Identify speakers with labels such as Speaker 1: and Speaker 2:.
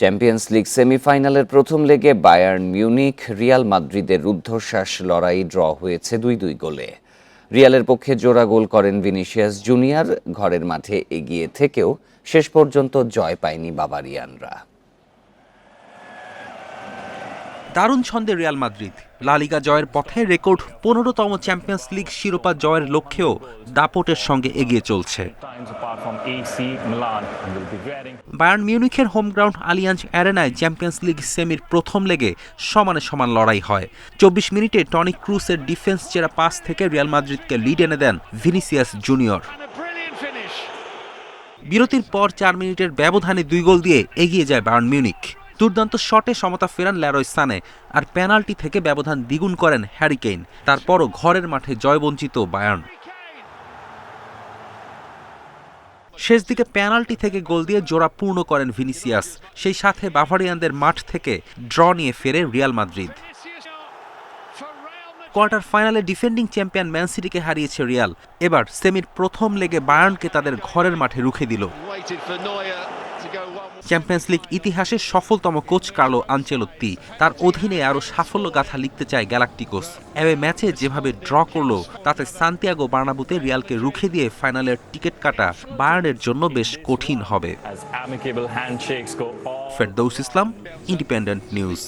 Speaker 1: Champions league সেমিফাইনালের প্রথম লেগে বায়ার্ন মিউনিক রিয়াল মাদ্রিদের রুদ্ধশ্বাস লড়াই ড্র হয়েছে দুই দুই গোলে। রিয়ালের পক্ষে জোড়া গোল করেন ভিনিশিয়াস জুনিয়র, ঘরের মাঠে এগিয়ে থেকেও শেষ পর্যন্ত জয় পায়নি বাবারিয়ানরা।
Speaker 2: দারুণ ছন্দে রিয়াল মাদ্রিদ। লা লিগা জয়ের পথে রেকর্ড পনেরোতম চ্যাম্পিয়ন্স লিগ শিরোপা জয়ের লক্ষ্যেও দাপটের সঙ্গে এগিয়ে চলছে। বায়ার্ন মিউনিখের হোম গ্রাউন্ড আলিয়াঞ্জ অ্যারেনায় চ্যাম্পিয়ন্স লিগ সেমির প্রথম লেগে সমানে সমান লড়াই হয়। চব্বিশ মিনিটে টনি ক্রুসের ডিফেন্স চেরা পাস থেকে রিয়াল মাদ্রিদকে লিড এনে দেন ভিনিসিয়াস জুনিয়র। বিরতির পর চার মিনিটের ব্যবধানে দুই গোল দিয়ে এগিয়ে যায় বায়ার্ন মিউনিক দুর্দান্ত শটে সমতা ফেরান ল্যারয় সানে আর পেনাল্টি থেকে ব্যবধান দ্বিগুণ করেন হ্যারি কেইন, তারপরও ঘরের মাঠে জয়বঞ্চিত বায়ার্ন। শেষ দিকে পেনাল্টি থেকে গোল দিয়ে জোড়া পূর্ণ করেন ভিনিসিয়াস, সেই সাথে বাভারিয়ানদের মাঠ থেকে ড্র নিয়ে ফেরে রিয়াল মাদ্রিদ। কোয়ার্টার ফাইনালে ডিফেন্ডিং চ্যাম্পিয়ন ম্যান সিটিকে হারিয়েছে রিয়াল এবার সেমির প্রথম লেগে বায়ার্নকে তাদের ঘরের মাঠে রুখে দিল. চ্যাম্পিয়ন্স লিগ ইতিহাসের সফলতম কোচ কার্লো আঞ্চেলত্তি তার অধীনে আরও সাফল্য গাথা লিখতে চায় গ্যালাক্টিকোস এবে ম্যাচে যেভাবে ড্র করল তাতে সান্তিয়াগো বার্নাবুতে রিয়ালকে রুখে দিয়ে ফাইনালের টিকিট কাটা বায়ার্নের জন্য বেশ কঠিন হবে. Ferdous Islam independent news.